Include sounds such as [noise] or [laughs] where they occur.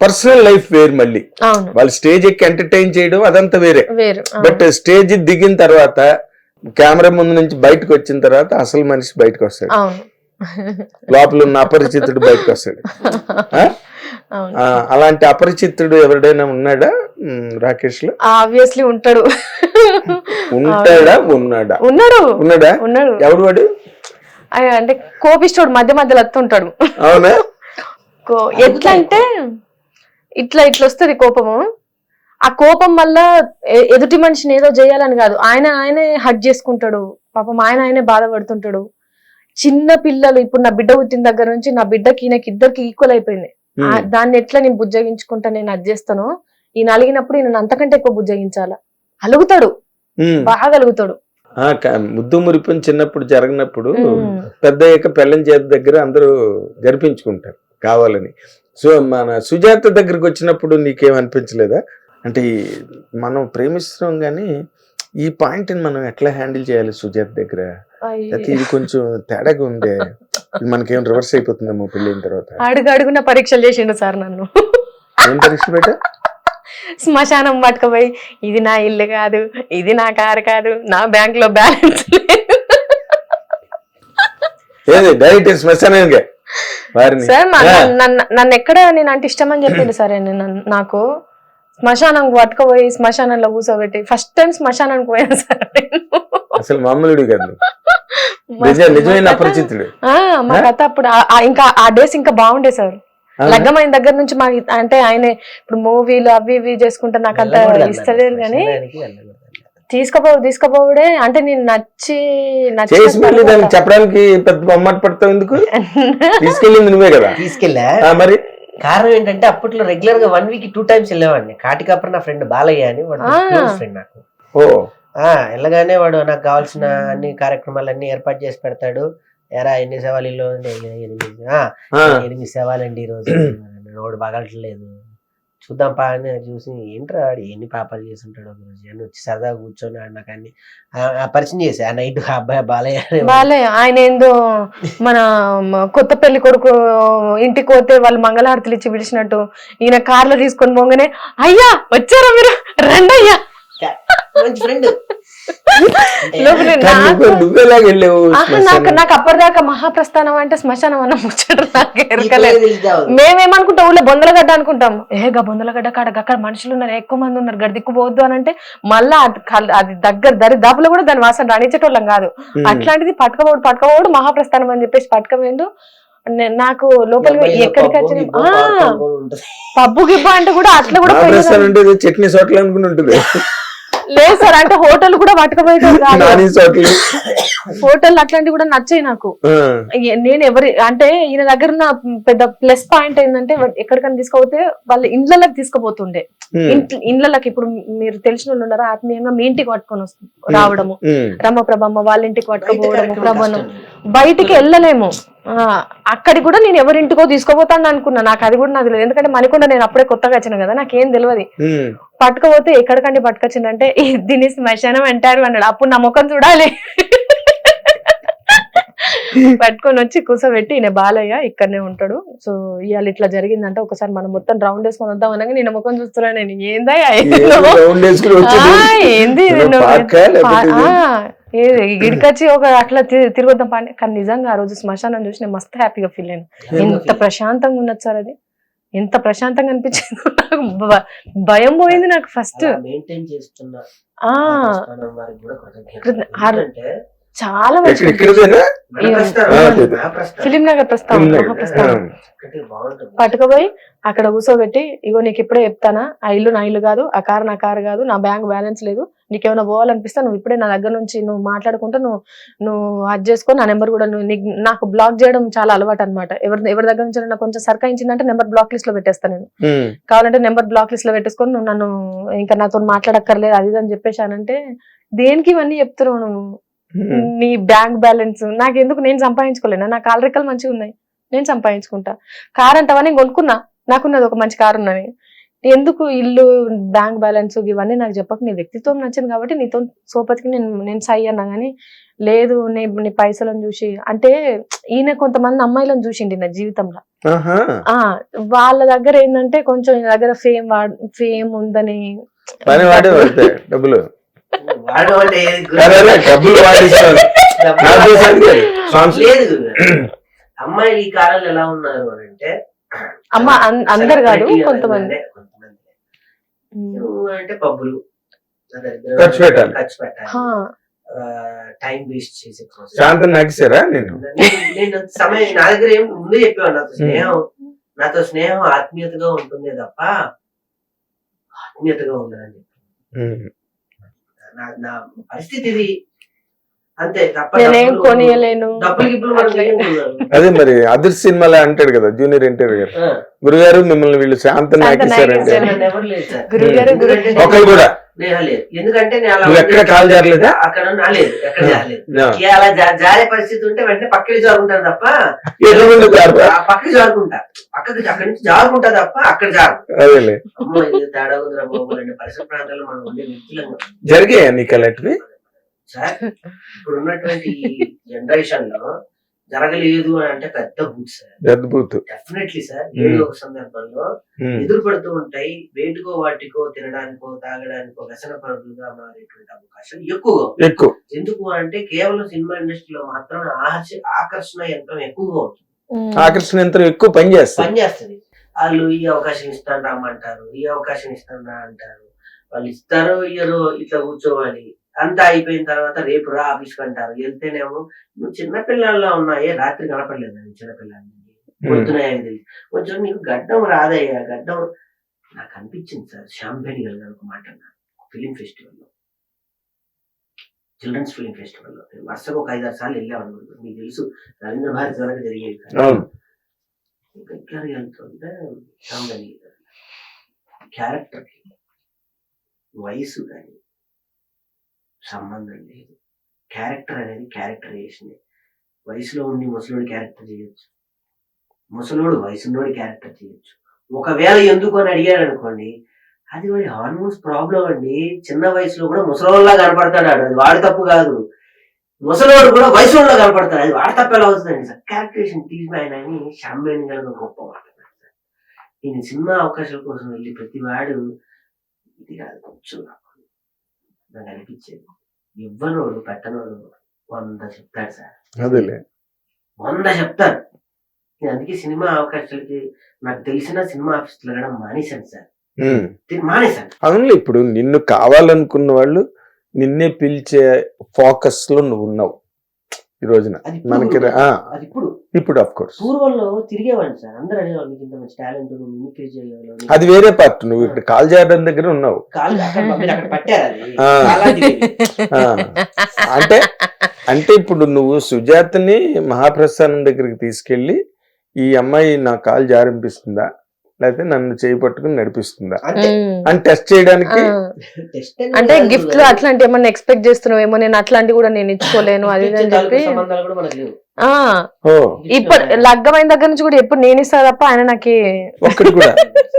Personal life వేరు మళ్ళీ. వాళ్ళు స్టేజ్ ఎక్కి ఎంటర్టైన్ చేయడం అదంతా వేరే. బట్ స్టేజ్ దిగిన తర్వాత కెమెరా ముందు నుంచి బయటకు వచ్చిన తర్వాత అసలు మనిషి బయటకు వస్తాడు. లోపల ఉన్న అపరిచితుడు బయటకు వస్తాడు. అలాంటి అపరిచితుడు ఎవరైనా ఉన్నాడా? రాకేష్లో ఆబ్వియస్లీ ఉంటాడు. ఉంటాడా? ఉన్నాడా? ఉన్నాడు. ఉన్నాడా? ఉన్నాడు. ఎవడు వాడు? అంటే కోపిస్తోడు మధ్య మధ్యలో వస్తుంటాడు అవునా? ఎట్లా అంటే ఇట్లా ఇట్లా వస్తుంది కోపము. ఆ కోపం వల్ల ఎదుటి మనిషిని ఏదో చేయాలని కాదు. ఆయన ఆయనే హట్ చేసుకుంటాడు. పాపం ఆయన ఆయనే బాధపడుతుంటాడు. చిన్న పిల్లలు ఇప్పుడు నా బిడ్డ పుట్టిన దగ్గర నుంచి నా బిడ్డకి ఈయనకి ఇద్దరికి ఈక్వల్ అయిపోయింది. దాన్ని ఎట్లా నేను బుజ్జగించుకుంటా నేను అది చేస్తాను? ఈయన అలిగినప్పుడు ఈయన అంతకంటే ఎక్కువ బుజ్జగించాల? అలుగుతాడు. బాగా అలుగుతాడు ముద్దు మురిపం చిన్నప్పుడు జరగనప్పుడు. పెద్ద అయ్యాక పెళ్ళం చేతి దగ్గర అందరూ జరిపించుకుంటారు కావాలని. సో మన సుజాత దగ్గరికి వచ్చినప్పుడు నీకేం అనిపించలేదా? అంటే మనం ప్రేమిస్తున్నాం కానీ ఈ పాయింట్ మనం ఎట్లా హ్యాండిల్ చేయాలి సుజాత దగ్గర. అయితే ఇది కొంచెం తేడాగా ఉందే? మనకేం రివర్స్ అయిపోతుందేమో పెళ్ళైన తర్వాత? అడుగు అడుగున పరీక్షలు చేసిండు సార్ నన్ను. ఏం పరీక్ష పెట్టా శ్మశానం పట్టుకుపోయి ఇది నా ఇల్లు కాదు ఇది నా కారు కాదు నా బ్యాంక్లో బ్యాలెన్స్ డైరెక్ట్ వారిని సార్ నన్ను- ఎక్కడ నేను అంటే ఇష్టం అని చెప్పిండు సార్ నాకు. శ్మశానం పట్టుకుపోయి శ్మశానంలో కూర్చోబెట్టి ఫస్ట్ టైం శ్మశానానికి పోయాను సార్. అసలు మామూలుడు కాదు. [laughs] నిజమైన అపరిచితుడు. ఆ, మా కథ అప్పుడు ఇంకా ఆ డేస్ ఇంకా బాగుండే సార్? లగ్గమైన దగ్గర నుంచి మా అంటే ఆయన ఇప్పుడు మూవీలు అవి ఇవి చేసుకుంటే నాకు అంత ఇస్తలేదు కానీ తీసుకుపో తీసుకుపోవడే అంటే నేను నచ్చి చేసి మళ్ళీ దానికి చెప్పడానికి పెద్ద బొమ్మట పడతావు ఎందుకు? తీసుకెళ్ళింది నువ్వే కదా? తీసుకెళ్ళా? ఆ, మరి? కారణం ఏంటంటే అప్పట్లో రెగ్యులర్గా వన్ వీక్ టూ టైమ్స్ వెళ్ళేవాడిని. కాటికాపురం నా ఫ్రెండ్ బాలయ్య అని వాడు ఫ్రెండ్ నాకు. ఓ. ఆ వెళ్ళగానే వాడు నాకు కావాల్సిన అన్ని కార్యక్రమాలన్నీ ఏర్పాటు చేసి పెడతాడు. ఎరా ఎన్ని సేవలు ఎనిమిది ఎనిమిది సేవాలండి ఈ రోజు నోడు [clears throat] బాగట్లేదు చూద్దాం పా అని చూసి ఏంట్రా వాడు ఎన్ని పాపాలు చేసి ఉంటాడు ఒక రోజు అని వచ్చి సరదాగా కూర్చొని ఆడు నాకు అన్ని ఆ- ఆ పరిచయం చేసి ఆ నైట్ అబ్బాయి బాలయ్య. వాళ్ళే. ఆయన ఏందో మన కొత్త పెళ్ళి కొడుకు ఇంటికి పోతే వాళ్ళు మంగళహారతులు ఇచ్చి పిలిచినట్టు ఈయన కార్లో తీసుకొని పోగానే అయ్యా వచ్చారా మీరు? రండి అయ్యా మంచి ఫ్రెండ్ [laughs] నాకు నాకు అప్పటిదాకా మహాప్రస్థానం అంటే శ్మశానం అన్న ముచ్చట నాకు ఎరకలేదు మేమేమనుకుంటాం ఊళ్ళో బొందలగడ్డ అనుకుంటాం. ఏగా బొందలగడ్డ కాడ అక్కడ మనుషులు ఉన్నారు ఎక్కువ మంది ఉన్నారు గడి దిక్కుపోవద్దు అని అంటే మళ్ళా అది దగ్గర దరి దాపులో కూడా దాని వాసన రాణించేటోళ్ళం కాదు. అట్లాంటిది పట్టుకపోడు పట్టుకపోడు మహాప్రస్థానం అని చెప్పేసి పట్టుకపోయిండు నాకు లోపల ఎక్కడికి వచ్చిన ఆ, పబ్బు గిబ్బ అంటే కూడా అట్లా కూడా చట్నీ సోట్లు అనుకుని ఉంటుంది. [laughs] లేదు సార్ అంటే హోటల్ కూడా సోట్లు హోటల్ అట్లాంటివి కూడా నచ్చాయి నాకు. నేను ఎవరి అంటే ఈయన దగ్గర ఉన్న పెద్ద ప్లస్ పాయింట్ ఏంటంటే ఎక్కడికైనా తీసుకుపోతే వాళ్ళ ఇండ్లకి తీసుకుపోతుండే. ఇండ్లకి ఇప్పుడు మీరు తెలిసిన వాళ్ళు ఉన్నారా? ఆత్మీయంగా మీ ఇంటికి పట్టుకొని రావడము. ఉమ్, రమప్రభమ్మ వాళ్ళ ఇంటికి పట్టుకోపోవడము ప్రభను బయటికి వెళ్ళలేము. అక్కడికి కూడా నేను ఎవరింటికో తీసుకోపోతాను అనుకున్నా. నాకు అది కూడా నాకు తెలియదు. ఎందుకంటే మణికొండ నేను అప్పుడే కొత్తగా వచ్చిన కదా నాకేం తెలియదు. పట్టుకపోతే ఎక్కడికండి పట్టుకొచ్చిందంటే "ఈ దీన్ని శ్మశానం అంటారు అన్నాడు. అప్పుడు నా ముఖం చూడాలి. పట్టుకొని వచ్చి కూర్చోబెట్టి ఈయన బాలయ్య ఇక్కడనే ఉంటాడు. సో ఇవాళ ఇట్లా జరిగిందంటే ఒకసారి మనం మొత్తం రౌండ్ వేసుకొని వద్దాం అనగా నేను ముఖం చూస్తున్నా నేను. ఏందా ఏదో. ఏంది? గిడికొచ్చి ఒక అట్లా తిరగొద్దాం పని. కానీ నిజంగా ఆ రోజు శ్మశానం చూసి నేను మస్తు హ్యాపీగా ఫీల్ అయ్యాను. ఎంత ప్రశాంతంగా ఉన్నది సార్ అది? ఎంత ప్రశాంతంగా అనిపించింది నాకు భయం పోయింది నాకు ఫస్ట్. మెయింటైన్ చేస్తున్న చాలా మంచి ఫిలిం నగర్ ప్రస్తావన పట్టుకుపోయి అక్కడ కూర్చోబెట్టి ఇగో నీకు ఇప్పుడే చెప్తానా? ఆ ఇల్లు నా ఇల్లు కాదు ఆ కారు నా కారు కాదు నా బ్యాంక్ బ్యాలెన్స్ లేదు నీకేమైనా పోవాలనిపిస్తే నువ్వు ఇప్పుడే నా దగ్గర నుంచి నువ్వు మాట్లాడుకుంటే నువ్వు నువ్వు అది చేసుకో నా నెంబర్ కూడా నువ్వు నీకు బ్లాక్ చేయడం చాలా అలవాటు అనమాట ఎవరి ఎవరి దగ్గర నుంచి నాకు కొంచెం సర్కాయించిందంటే నెంబర్ బ్లాక్ లిస్ట్లో పెట్టేస్తాను నేను కావాలంటే నెంబర్ బ్లాక్ లిస్ట్లో పెట్టేసుకొని నువ్వు నన్ను ఇంకా నాతో మాట్లాడక్కర్లేదు అది ఇది అని చెప్పేశానంటే దేనికి ఇవన్నీ చెప్తున్నావు నువ్వు. నీ బ్యాంక్ బ్యాలెన్స్ నాకెందుకు? నేను సంపాదించుకోలేనా? నా కాల్ రెక్కలు మంచిగా ఉన్నాయి. నేను సంపాదించుకుంటా. కార్ అంటావా నేను కొనుక్కున్నా. నాకున్నది ఒక మంచి కారు ఉన్నది. ఎందుకు ఇల్లు బ్యాంక్ బ్యాలెన్స్ ఇవన్నీ నాకు చెప్పక? నీ వ్యక్తిత్వం నచ్చింది కాబట్టి నీతో సోపతికి నేను నేను సై అన్నా కానీ లేదు నీ నీ పైసలను చూసి అంటే ఈయన కొంతమంది అమ్మాయిలను చూసిండి నా జీవితంలో. వాళ్ళ దగ్గర ఏంటంటే కొంచెం దగ్గర ఫేమ్ ఫేమ్ ఉందని డబ్బులు. డబ్బులు. లేదు. అమ్మాయిలు ఈ కాలంలో ఎలా ఉన్నారు అని అంటే అమ్మ అందరు కాదు కొంతమంది. అంటే పబ్బులు. ఖర్చు పెట్టాలి. ఖర్చు పెట్టాలి. హా, టైం వేస్ట్ చేసే. శాంతం నాకిసారా నేను నేను- సమయం నా దగ్గర ఏం ముందే చెప్పాను నాతో స్నేహం. నాతో స్నేహం ఆత్మీయతగా ఉంటుంది తప్ప ఆత్మీయతగా ఉమ్. నా నా పరిస్థితి ఇది అంతే తప్ప నేనేం డబ్బులు- కొనియలేను డబ్బులు గిబ్బులు మనం అట్లా. చేయకూడదు. అదే మరి అదర్ సినిమాలో అంటాడు కదా జూనియర్ ఎన్టీఆర్ గారు ఆ, గురుగారు మిమ్మల్ని వీళ్ళు శాంతం శాంతం నాకిస్తారంటే నాకిస్తారు. నన్ను ఎవరు లేదు సార్. గురువుగారు గురు ఎందుకంటే ఒకరు కూడా నేను లేదు. ఎందుకంటే నేను ఎక్కడ కాలు జారలేదా? అక్కడ రాలేదు ఎక్కడ జారలేదు. అలా జారే పరిస్థితి ఉంటే వెంటనే పక్కకి జారుకుంటాను తప్ప పక్కకి జారుకుంటా. పక్కకి అక్కడి నుంచి జారుకుంటా తప్ప అక్కడ జారు. అమ్మో ఇది తేడా ఉందిరా బాబు పరిసర ప్రాంతాల్లో మనం ఉండే వ్యక్తులం. జరిగాయా నీకు అలాంటివి? సార్ జనరేషన్లో జరగలేదు అని అంటే పెద్ద బూత్ సార్. అద్భుత్ డెఫినెట్లీ సార్. ఏదో ఒక సందర్భంలో ఎదురు పడుతూ ఉంటాయి వేటికో వాటికో తినడానికో తాగడానికో వ్యసన పరులుగా మారేటువంటి అవకాశం ఎక్కువగా. ఎక్కువ. ఎందుకు అంటే కేవలం సినిమా ఇండస్ట్రీలో మాత్రమే ఆహర్ష- ఆకర్షణ యంత్రం ఎక్కువగా ఉంటుంది. ఆకర్షణ యంత్రం ఎక్కువ పని చేస్తుంది పనిచేస్తుంది. వాళ్ళు ఈ అవకాశం ఇస్తాను రామంటారు ఈ అవకాశం ఇస్తాను రా అంటారు. వాళ్ళు ఇస్తారో ఇయ్యరో ఇట్లా కూర్చోవాలి. అంతా అయిపోయిన తర్వాత రేపు రా ఆఫీస్కి అంటారు. వెళ్తేనేమో నువ్వు చిన్న పిల్లల్లో ఉన్నాయే రాత్రి కనపడలేదు నేను చిన్నపిల్లల్ని. పొద్దునయ్యింది కొంచెం నీకు గడ్డం రాదయ్యా గడ్డం నాకు అనిపించింది సార్. షాంపేని గారు ఒక మాట అన్నారు ఫిలిం ఫెస్టివల్లో చిల్డ్రన్స్ ఫిలిం ఫెస్టివల్లో నేను వరుసగా ఒక ఐదారు సార్లు వెళ్ళాను మీకు తెలుసు రవీంద్ర భారతి వెనక జరిగేది ఎట్లా వెళ్తుంటే షాంపేని క్యారెక్టర్కి వయసు కానీ సంబంధం లేదు. క్యారెక్టర్ అనేది క్యారెక్టరైజేషన్ వయసులో ఉండి ముసలోడి క్యారెక్టర్ చేయొచ్చు. ముసలోడు వయసులోడి క్యారెక్టర్ చేయొచ్చు. ఒకవేళ ఎందుకు అని అడిగాడు అనుకోండి అది వాడి హార్మోన్స్ ప్రాబ్లం అండి. చిన్న వయసులో కూడా ముసలోళ్ళలా కనపడతాడు అది వాడి తప్పు కాదు. ముసలోడు కూడా వయసులో కనపడతాడు. అది వాడి తప్పు ఎలా అవుతుందండి సార్? క్యారెక్టరేషన్ తీసిపోయిన అని షాంబేన్ గారు గొప్ప మాట్లాడారు సార్. నేను సినిమా అవకాశాల కోసం వెళ్ళి ప్రతి వాడు ఇది కాదు కొంచెం నాకు అనిపించేది. ఇవ్వనోడు పెట్టనోడు వంద చెప్తాడు సార్. అదేలే. వంద చెప్తారు నేను అందుకే సినిమా అవకాశాలకి నాకు తెలిసిన సినిమా ఆఫీస్ వెళ్ళడం మానేశాను సార్. మానేశాను. అవునులే ఇప్పుడు నిన్ను కావాలనుకున్న వాళ్ళు నిన్నే పిలిచే ఫోకస్లో నువ్వు ఉన్నావు. ఈ రోజున. మనకి రా- ఆ, అది ఇప్పుడు. ఇప్పుడు ఆఫ్ కోర్స్ పూర్వంలో తిరిగేవాడిని సార్. అందరూ అనేవాళ్ళు ఇంత మంచి టాలెంట్ మిమిక్రీ అది వేరే పార్ట్. నువ్వు ఇక్కడ కాల్ చేయడం దగ్గర ఉన్నావు. [laughs] అంటే అంటే ఇప్పుడు నువ్వు సుజాతని మహాప్రస్థానం దగ్గరికి తీసుకెళ్ళి ఈ అమ్మాయి నా కాలు జారింపిస్తుందా? లేకపోతే నన్ను చేయి పట్టుకుని నడిపిస్తుందా. అని టెస్ట్ చేయడానికి అంటే గిఫ్ట్. అట్లాంటి ఏమన్నా ఎక్స్పెక్ట్ చేస్తున్నావేమో నేను అట్లాంటి కూడా నేను ఇచ్చుకోలేను అది అని చెప్పి. సంబంధాలు కూడా మనకు లేవు. ఆ. ఓ. ఇప్పుడు లగ్గమైన దగ్గర నుంచి కూడా ఎప్పుడు నేను ఇస్తా తప్ప ఆయన నాకు ఒక్కటి కూడా. [laughs]